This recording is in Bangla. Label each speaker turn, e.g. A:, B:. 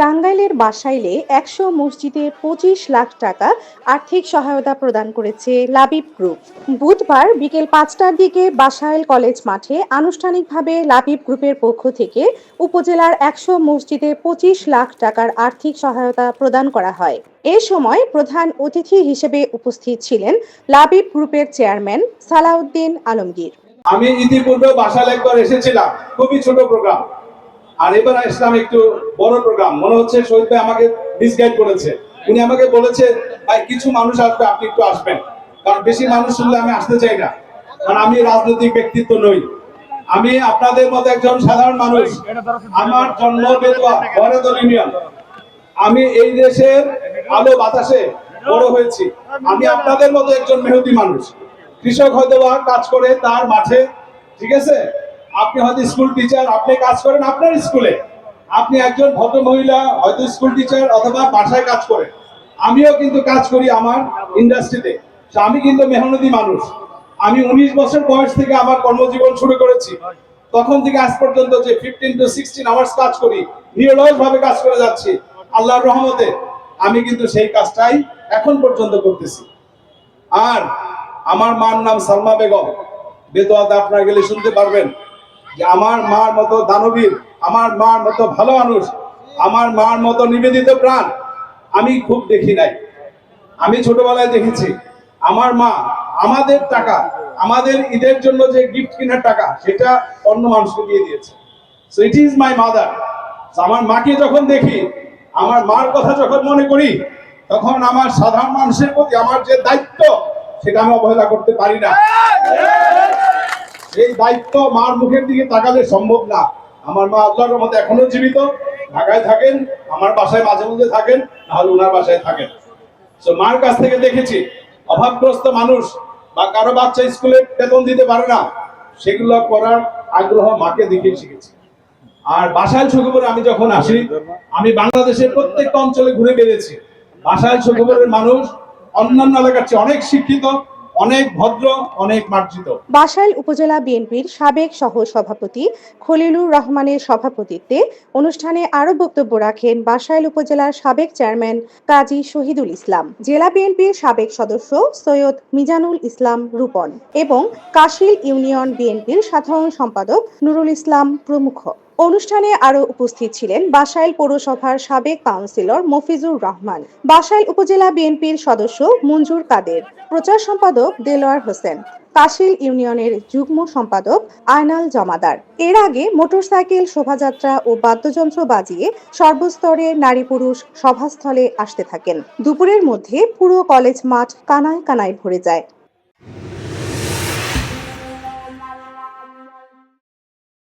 A: টাঙ্গাইলের বাসাইলে একশো মসজিদে পঁচিশ লাখ টাকা আর্থিক সহায়তা প্রদান করেছে লাবিব গ্রুপ। বুধবার বিকেল পাঁচটার দিকে বাসাইল কলেজ মাঠে আনুষ্ঠানিকভাবে লাবিব গ্রুপের পক্ষ থেকে উপজেলার একশো মসজিদে পঁচিশ লাখ টাকার আর্থিক সহায়তা প্রদান করা হয়। এ সময় প্রধান অতিথি হিসেবে উপস্থিত ছিলেন লাবিব গ্রুপের চেয়ারম্যান সালাউদ্দিন আলমগীর।
B: আমি ইতিপূর্বে বাসাল একবার এসেছিলাম। খুবই ছোট প্রোগ্রাম। আর এবার আসলাম একটু বড় প্রোগ্রাম মনে হচ্ছে শহীদ ভাই আমাকে মিসগাইড করেছে। উনি আমাকে বলেছে, ভাই, কিছু মানুষ আসবে, আপনি একটু আসবেন। কারণ বেশি মানুষ শুনলে আমি আসতে চাই না। কারণ আমি রাজনৈতিক ব্যক্তিত্ব নই। আমি আপনাদের মতো একজন সাধারণ মানুষ। আমার জন্ম ইউনিয়ন। আমি এই দেশের আলো বাতাসে বড় হয়েছি। আমি আপনাদের মতো একজন মেহতি মানুষ। কৃষক হয়তো কাজ করে তার মাঠে, ঠিক আছে? আপনি হয়তো স্কুল টিচার, আপনি কাজ করেন আপনার স্কুলে। আপনি একজন ভদ্র মহিলা, হয়তো স্কুল টিচার অথবা বাসায় কাজ করেন। আমিও কিন্তু কাজ করি আমার ইন্ডাস্ট্রিতে। আমি কিন্তু মেহনতি মানুষ। আমি উনিশ বছর বয়স থেকে আমার কর্মজীবন শুরু করেছি। তখন থেকে আজ পর্যন্ত যে ফিফটিন টু সিক্সটিন আওয়ার্স কাজ করি নিরলস ভাবে কাজ করে যাচ্ছি, আল্লাহর রহমতে। আমি কিন্তু সেই কাজটাই এখন পর্যন্ত করতেছি। আর আমার মার নাম সালমা বেগম। বেদোয়াতে আপনারা গেলে শুনতে পারবেন। যে আমার মার মতো দানবীর, আমার মার মতো ভালো মানুষ, আমার মার মতো নিবেদিত প্রাণ আমি খুব দেখি নাই। আমি ছোটবেলায় দেখেছি, আমার মা আমাদের টাকা, আমাদের ঈদের জন্য যে গিফট কেনার টাকা, সেটা অন্য মানুষকে দিয়ে দিয়েছে। So it is my mother আমার মাকে যখন দেখি, আমার মার কথা যখন মনে করি, তখন আমার সাধারণ মানুষের প্রতি আমার যে দায়িত্ব, সেটা আমি অবহেলা করতে পারি না। এই দায়িত্ব মার মুখের দিকে তাকালে সম্ভব না। আমার মা আল্লাহর মতো এখনও জীবিত। ঢাকায় থাকেন, আমার বাসায় মাঝে মধ্যে থাকেন নাহলে ওনার বাসায় থাকেন। তো মার কাছ থেকে দেখেছি, অভাবগ্রস্ত মানুষ বা কারও বাচ্চা স্কুলে বেতন দিতে পারে না, সেগুলো করার আগ্রহ মাকে দেখে শিখেছি। আর বাসায় সুখবরে আমি যখন আসি, আমি বাংলাদেশের প্রত্যেকটা অঞ্চলে ঘুরে বেড়েছি। বাসায় সুখবরের মানুষ অন্যান্য এলাকার চেয়ে অনেক শিক্ষিত অনেক ভদ্র, অনেক মার্জিত।
A: বাসাইল উপজেলা বিএনপির সাবেক সহ সভাপতি খলিলুর রহমানের সভাপতিত্বে অনুষ্ঠানে আরও বক্তব্য রাখেন বাসাইল উপজেলার সাবেক চেয়ারম্যান কাজী শহীদুল ইসলাম, জেলা বিএনপির সাবেক সদস্য সৈয়দ মিজানুল ইসলাম রূপন এবং কাশিল ইউনিয়ন বিএনপির সাধারণ সম্পাদক নুরুল ইসলাম প্রমুখ। অনুষ্ঠানে আরও উপস্থিত ছিলেন বাসাইল পৌরসভার সাবেক কাউন্সিলর মফিজুর রহমান, বাসাইল উপজেলা বিএনপির সদস্য মঞ্জুর কাদের, প্রচার সম্পাদক দেলোয়ার হোসেন, কাশিল ইউনিয়নের যুগ্ম সম্পাদক আয়নাল জমাদার। এর আগে মোটরসাইকেল শোভাযাত্রা ও বাদ্যযন্ত্র বাজিয়ে সর্বস্তরে নারী পুরুষ সভাস্থলে আসতে থাকেন। দুপুরের মধ্যে পুরো কলেজ মাঠ কানায় কানায় ভরে যায়।